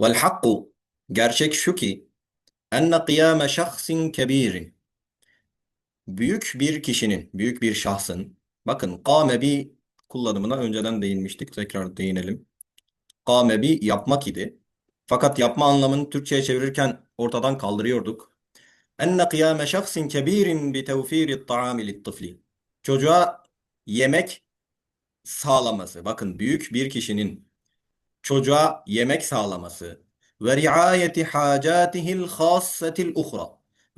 Vel hakku gerçek şu ki enne kıyame şahsin kebirin büyük bir kişinin, büyük bir şahsın bakın kâme bi kullanımına önceden değinmiştik. Tekrar değinelim. Kâme bi yapmak idi. Fakat yapma anlamını Türkçe'ye çevirirken ortadan kaldırıyorduk. Enne kıyame şahsin kebirin bi tevfiri ta'ami. Çocuğa yemek sağlaması. Bakın büyük bir kişinin çocuğa yemek sağlaması ve riayeti hacatihil hassetil uhra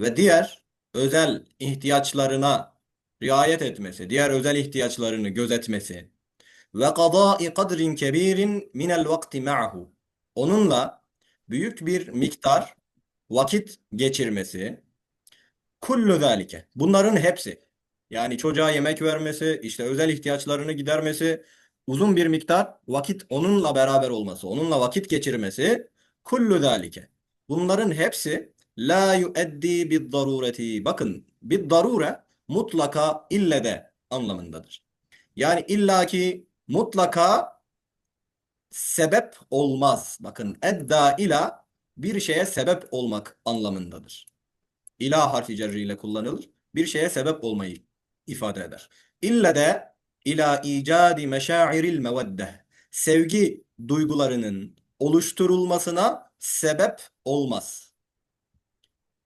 ve diğer özel ihtiyaçlarına riayet etmesi, diğer özel ihtiyaçlarını gözetmesi ve kadai kadrin kebirin minel vakti ma'hu. Onunla büyük bir miktar vakit geçirmesi. Kullu zalike. Bunların hepsi. Yani çocuğa yemek vermesi, işte özel ihtiyaçlarını gidermesi, uzun bir miktar vakit onunla beraber olması, onunla vakit geçirmesi kullu zalike. Bunların hepsi la yueddi bid darureti. Bakın bid darure mutlaka ille de anlamındadır. Yani illaki mutlaka sebep olmaz. Bakın edda ila bir şeye sebep olmak anlamındadır. İla harfi cerriyle kullanılır. Bir şeye sebep olmayı ifade eder. İlle de ila icadi meşairil meveddeh. Sevgi duygularının oluşturulmasına sebep olmaz.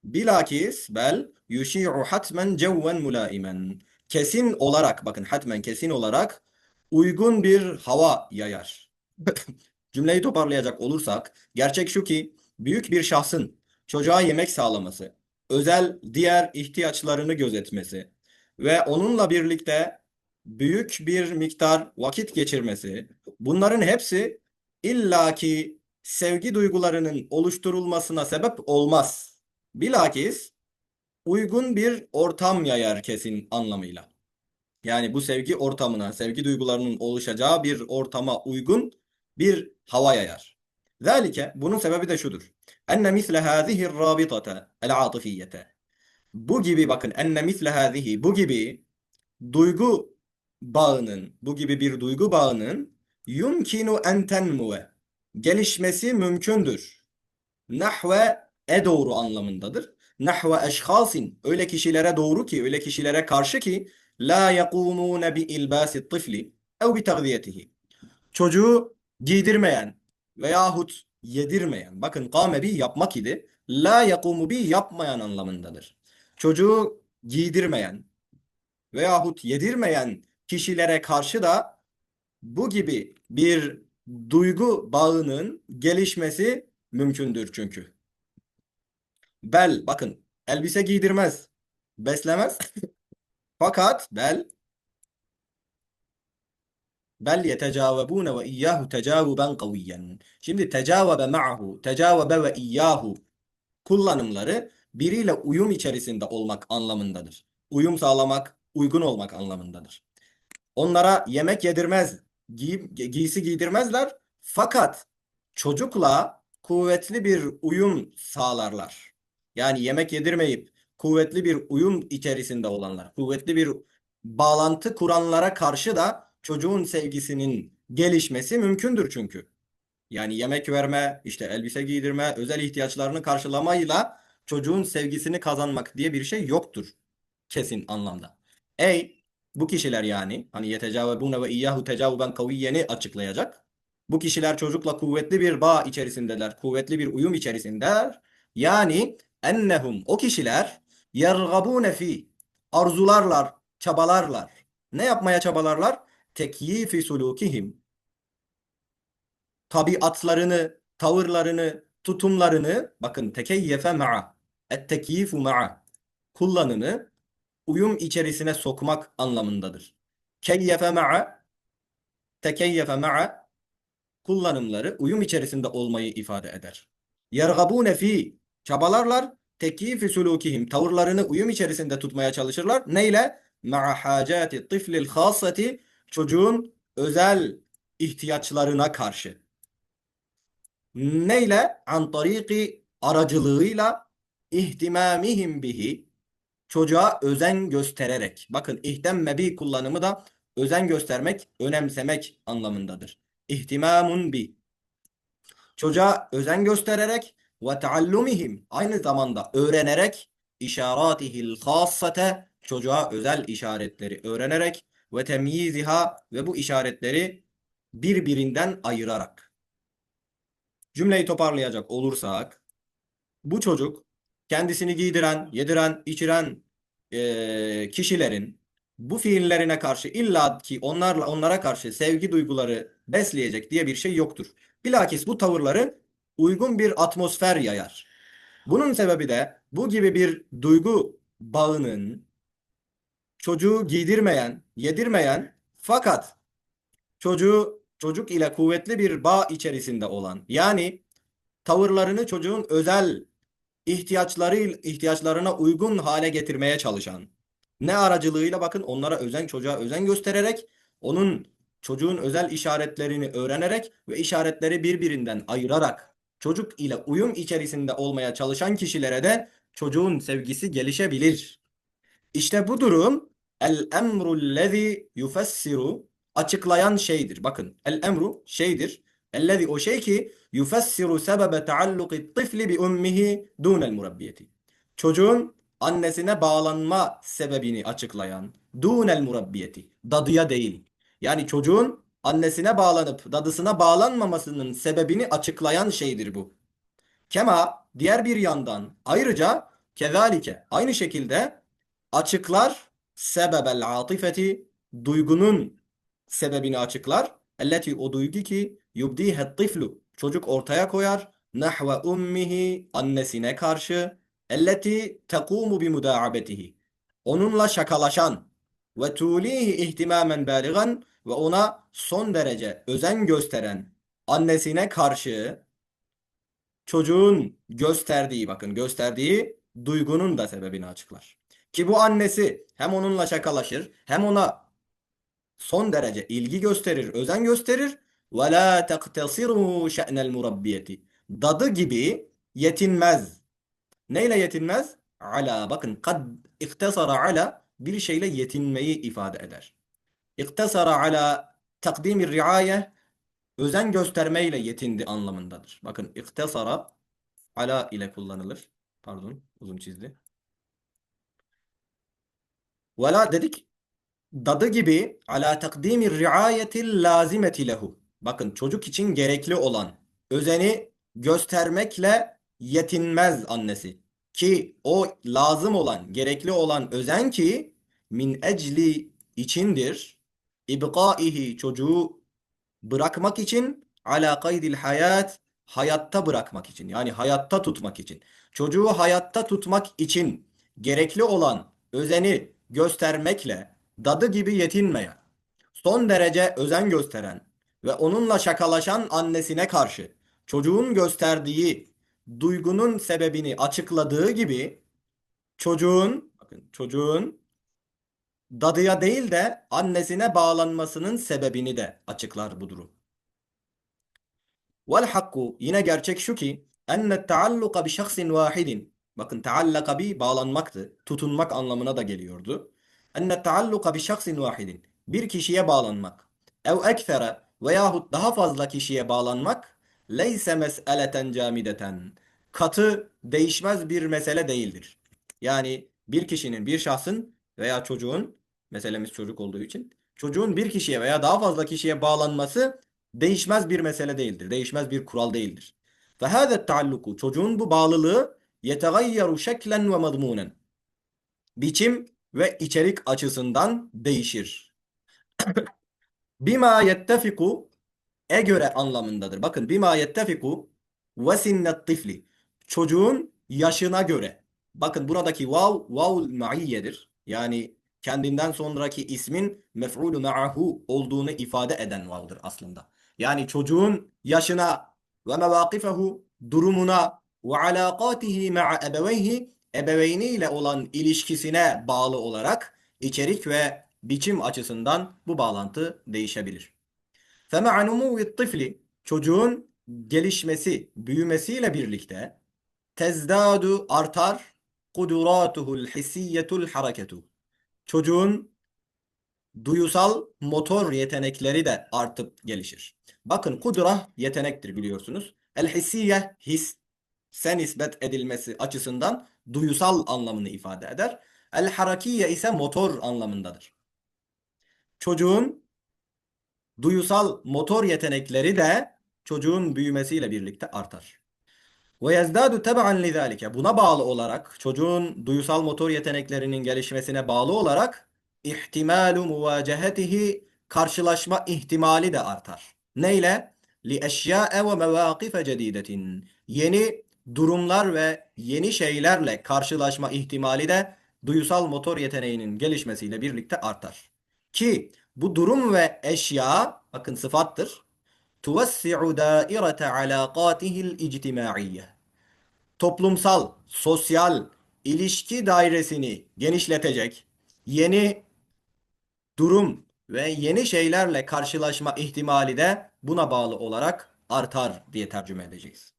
Bilakis bel yuşi'u hatmen cevven mulaimen. Kesin olarak bakın hatmen kesin olarak uygun bir hava yayar. Cümleyi toparlayacak olursak gerçek şu ki büyük bir şahsın çocuğa yemek sağlaması, özel diğer ihtiyaçlarını gözetmesi ve onunla birlikte büyük bir miktar vakit geçirmesi bunların hepsi illaki sevgi duygularının oluşturulmasına sebep olmaz. Bilakis uygun bir ortam yayar kesin anlamıyla. Yani bu sevgi ortamına, sevgi duygularının oluşacağı bir ortama uygun bir hava yayar. Zalike bunun sebebi de şudur. Enne misle hâzihi râbitate el-âtıfiyyete. Bu gibi bakın enne misle hâzihi bu gibi duygu bağının, bu gibi bir duygu bağının yumkinu en tenmuve gelişmesi mümkündür. Nahve e doğru anlamındadır. Nahve eşhasin öyle kişilere doğru ki öyle kişilere karşı ki la yakumune bi ilbasi tifli ev bi tagziyetihi. Çocuğu giydirmeyen veyahut yedirmeyen. Bakın kâme bi yapmak idi. La yakumu bi yapmayan anlamındadır. Çocuğu giydirmeyen veyahut yedirmeyen kişilere karşı da bu gibi bir duygu bağının gelişmesi mümkündür çünkü. Bel bakın elbise giydirmez, beslemez. Fakat bel bel yetecavebune ve iyyahu tecavuben kaviyen. Şimdi tecavebe ma'hu, tecavebe ve iyyahu kullanımları biriyle uyum içerisinde olmak anlamındadır. Uyum sağlamak, uygun olmak anlamındadır. Onlara yemek yedirmez, giy giysi giydirmezler. Fakat çocukla kuvvetli bir uyum sağlarlar. Yani yemek yedirmeyip kuvvetli bir uyum içerisinde olanlar, kuvvetli bir bağlantı kuranlara karşı da çocuğun sevgisinin gelişmesi mümkündür çünkü. Yani yemek verme, işte elbise giydirme, özel ihtiyaçlarını karşılamayla çocuğun sevgisini kazanmak diye bir şey yoktur kesin anlamda. Ey bu kişiler yani hani yetecavebune ve iyyahu tecavuben kaviyyeni açıklayacak. Bu kişiler çocukla kuvvetli bir bağ içerisindeler, kuvvetli bir uyum içerisindeler. Yani ennehum o kişiler yergabune fi arzularlar, çabalarlar. Ne yapmaya çabalarlar? Tekyifi sulukihim. Tabiatlarını, tavırlarını, tutumlarını bakın tekeyyefe ma'a. Et tekyifu ma'a. Kullanımı uyum içerisine sokmak anlamındadır. Keyyefe ma'a tekeyyefe ma'a kullanımları uyum içerisinde olmayı ifade eder. Yergabune fi çabalarlar tekyifi sulukihim tavırlarını uyum içerisinde tutmaya çalışırlar. Neyle? Ma'a hacati tiflil khasati çocuğun özel ihtiyaçlarına karşı. Neyle? An tariki aracılığıyla ihtimamihim bihi çocuğa özen göstererek. Bakın ihtemme bi kullanımı da özen göstermek, önemsemek anlamındadır. İhtimamun bi. çocuğa özen göstererek ve taallumihim aynı zamanda öğrenerek işaratihil hassate çocuğa özel işaretleri öğrenerek ve temyiziha ve bu işaretleri birbirinden ayırarak. Cümleyi toparlayacak olursak bu çocuk kendisini giydiren, yediren, içiren eee, kişilerin bu fiillerine karşı illa ki onlarla onlara karşı sevgi duyguları besleyecek diye bir şey yoktur. Bilakis bu tavırları uygun bir atmosfer yayar. Bunun sebebi de bu gibi bir duygu bağının çocuğu giydirmeyen, yedirmeyen fakat çocuğu çocuk ile kuvvetli bir bağ içerisinde olan yani tavırlarını çocuğun özel ihtiyaçları ihtiyaçlarına uygun hale getirmeye çalışan ne aracılığıyla bakın onlara özen çocuğa özen göstererek onun çocuğun özel işaretlerini öğrenerek ve işaretleri birbirinden ayırarak çocuk ile uyum içerisinde olmaya çalışan kişilere de çocuğun sevgisi gelişebilir. İşte bu durum el emru'llezî yufessiru açıklayan şeydir. Bakın el emru şeydir. Ellezî o şey ki yufessiru sebebe taalluki tifli bi ummihi dunel murabbiyeti. Çocuğun annesine bağlanma sebebini açıklayan dunel murabbiyeti. Dadıya değil. Yani çocuğun annesine bağlanıp dadısına bağlanmamasının sebebini açıklayan şeydir bu. Kema diğer bir yandan ayrıca kezalike aynı şekilde açıklar sebebel atifeti duygunun sebebini açıklar. Elleti o duygu ki yubdihe tiflu çocuk ortaya koyar nahve ummihi annesine karşı elleti tekumu bi mudaabetihi onunla şakalaşan ve tulihi ihtimamen baligan ve ona son derece özen gösteren annesine karşı çocuğun gösterdiği bakın gösterdiği duygunun da sebebini açıklar. Ki bu annesi hem onunla şakalaşır hem ona son derece ilgi gösterir, özen gösterir. Ve la tektesiru şe'nel murabbiyeti. Dadı gibi yetinmez. Neyle yetinmez? Ala bakın kad iktesara ala bir şeyle yetinmeyi ifade eder. İktesara ala takdimi riaye özen göstermeyle yetindi anlamındadır. Bakın iktesara ala ile kullanılır. Pardon uzun çizdi. Vela dedik dadı gibi ala takdimi riayetil lazimeti lehu. Bakın çocuk için gerekli olan özeni göstermekle yetinmez annesi. Ki o lazım olan, gerekli olan özen ki min ecli içindir. İbqaihi çocuğu bırakmak için ala kaydil hayat hayatta bırakmak için yani hayatta tutmak için. Çocuğu hayatta tutmak için gerekli olan özeni göstermekle dadı gibi yetinmeyen, son derece özen gösteren ve onunla şakalaşan annesine karşı çocuğun gösterdiği duygunun sebebini açıkladığı gibi çocuğun bakın çocuğun dadıya değil de annesine bağlanmasının sebebini de açıklar bu durum. Vel hakku yine gerçek şu ki enne taalluka bi şahsin vahidin bakın taallaka bi bağlanmaktı. Tutunmak anlamına da geliyordu. Enne taalluka bi şahsin vahidin bir kişiye bağlanmak ev ekfere veyahut daha fazla kişiye bağlanmak leyse mes'eleten camideten katı değişmez bir mesele değildir. Yani bir kişinin, bir şahsın veya çocuğun meselemiz çocuk olduğu için çocuğun bir kişiye veya daha fazla kişiye bağlanması değişmez bir mesele değildir. Değişmez bir kural değildir. Hâzet taalluku çocuğun bu bağlılığı şeklen ve madmunen. Biçim ve içerik açısından değişir. Bima yettefiku e göre anlamındadır. Bakın bima yettefiku ve sinnet tifli. Çocuğun yaşına göre. Bakın buradaki vav vav ma'iyyedir. Yani kendinden sonraki ismin mef'ulü ma'ahu olduğunu ifade eden vav'dır aslında. Yani çocuğun yaşına ve mevakifehu durumuna ve alakatihi ma'a ebeveyhi ebeveyniyle olan ilişkisine bağlı olarak içerik ve biçim açısından bu bağlantı değişebilir. فَمَعَ نُمُوِ الطِّفْلِ Çocuğun gelişmesi, büyümesiyle birlikte tezdadu artar kuduratuhul hissiyetul hareketu. Çocuğun duyusal motor yetenekleri de artıp gelişir. Bakın kudura yetenektir biliyorsunuz. El hissiye his se nispet edilmesi açısından duyusal anlamını ifade eder. El harakiye ise motor anlamındadır. Çocuğun duyusal motor yetenekleri de çocuğun büyümesiyle birlikte artar. Ve yezdadu teb'an lizalike. Buna bağlı olarak çocuğun duyusal motor yeteneklerinin gelişmesine bağlı olarak ihtimalu muvacehetihi karşılaşma ihtimali de artar. Neyle? Li eşya'e ve mevakife cedidetin. Yeni durumlar ve yeni şeylerle karşılaşma ihtimali de duyusal motor yeteneğinin gelişmesiyle birlikte artar. Ki bu durum ve eşya bakın sıfattır. Tuvessi'u dairete alaqatihil ictimaiye. Toplumsal, sosyal ilişki dairesini genişletecek, yeni durum ve yeni şeylerle karşılaşma ihtimali de buna bağlı olarak artar diye tercüme edeceğiz.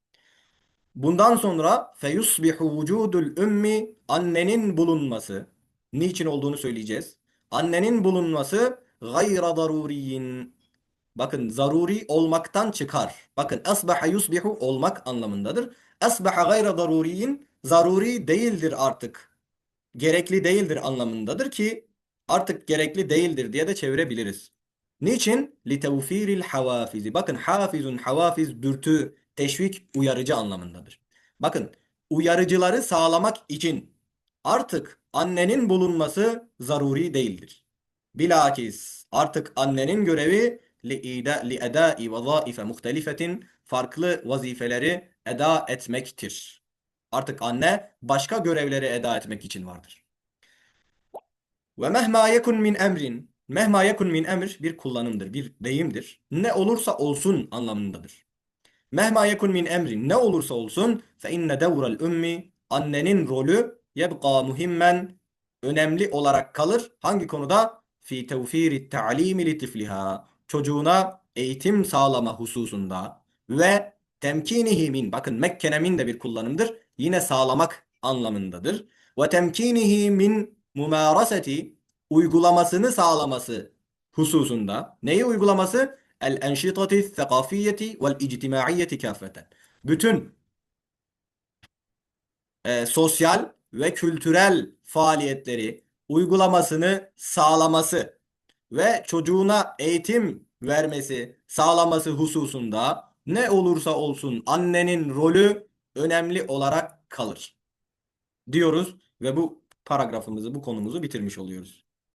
Bundan sonra feyusbihu vücudul ümmi annenin bulunması niçin olduğunu söyleyeceğiz. Annenin bulunması gayra daruriyin bakın zaruri olmaktan çıkar. Bakın asbaha yusbihu olmak anlamındadır. Asbaha gayra daruriyin zaruri değildir artık. Gerekli değildir anlamındadır ki artık gerekli değildir diye de çevirebiliriz. Niçin? Litevfiril havafizi. Bakın hafizun havafiz dürtü, teşvik, uyarıcı anlamındadır. Bakın uyarıcıları sağlamak için artık annenin bulunması zaruri değildir. Bilakis artık annenin görevi li'ida li'edai vazaife muhtelifetin farklı vazifeleri eda etmektir. Artık anne başka görevleri eda etmek için vardır. Ve mehma yekun min emrin. Mehma yekun min emr bir kullanımdır, bir deyimdir. Ne olursa olsun anlamındadır. Mehma yekun min emrin ne olursa olsun fe inne devral ümmi annenin rolü yebqa muhimmen önemli olarak kalır. Hangi konuda? Fi tevfiri ta'limi li. Çocuğuna eğitim sağlama hususunda ve temkinihi min bakın mekkene min de bir kullanımdır. Yine sağlamak anlamındadır. Ve temkinihi min mumaraseti uygulamasını sağlaması hususunda. Neyi uygulaması? El enşitati thekafiyeti vel ictimaiyeti kafeten. Bütün e, sosyal ve kültürel faaliyetleri uygulamasını sağlaması ve çocuğuna eğitim vermesi, sağlaması hususunda ne olursa olsun annenin rolü önemli olarak kalır diyoruz ve bu paragrafımızı, bu konumuzu bitirmiş oluyoruz.